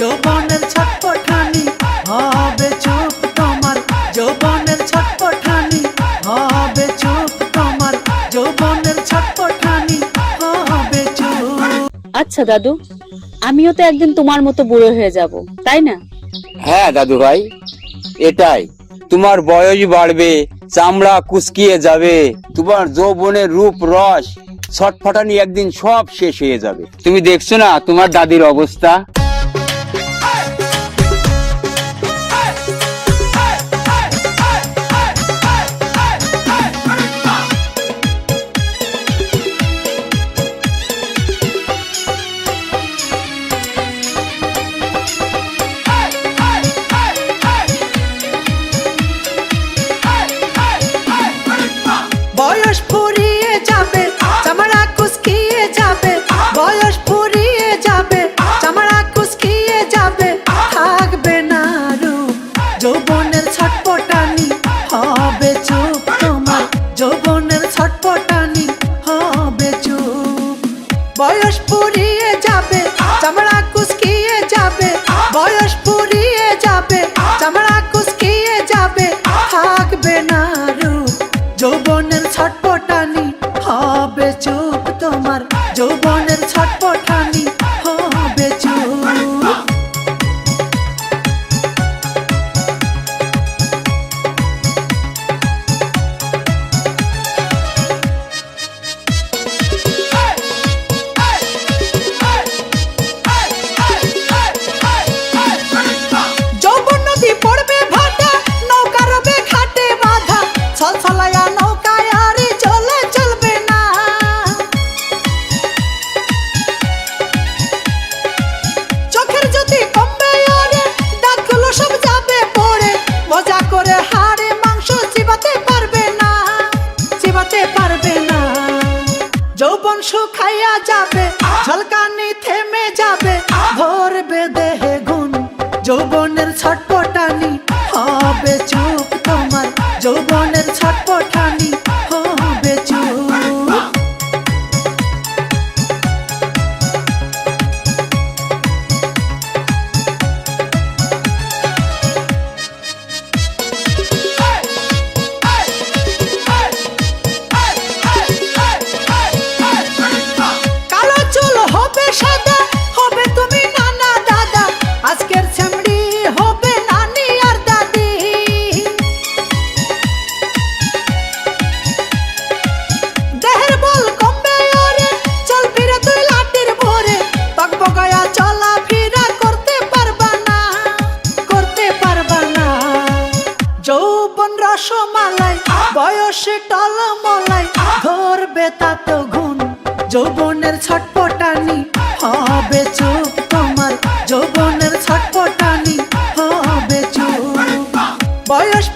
যৌবনের ছটপটানি হবে চুপ তোমার। যৌবনের ছটপটানি হবে চুপ তোমার। যৌবনের ছটপটানি হবে চুপ। আচ্ছা দাদু আমিও তো একদিন তোমার মতো বুড়ো হয়ে যাব তাই না? হ্যাঁ দাদু ভাই এটাই। তোমার বয়স বাড়বে চামড়া কুচকিয়ে যাবে তোমার যৌবনের রূপ রস ছটফটানি একদিন সব শেষ হয়ে যাবে। তুমি দেখছ না তোমার দাদির অবস্থা? যৌবনের ছটপটানি হবে চুপ তোমার। যৌবনের ছটপটানি হবে চুপ। বয়স ফুরিয়ে যাবে, চামড়া কুচকিয়ে যাবে। বয়স ফুরিয়ে যাবে, চামড়া কুচকিয়ে যাবে। থাকবে না রূপ, যৌবনের ছটপটানি হবে চুপ তোমার। যৌবনের যৌবন শুকাইয়া যাবে, ঝলকানি থেমে যাবে, ভরবে দেহে গুণ যৌবনের ছটপটানি হবে চুপ তোমার যৌবনের ছটপটানি জীবন রসমালাই বয়সে টলমলাই, ধরবে তো ঘুম যৌবনের ছটপটানি হবে চুপ তোমার, যৌবনের ছটপটানি হবে চুপ। বয়স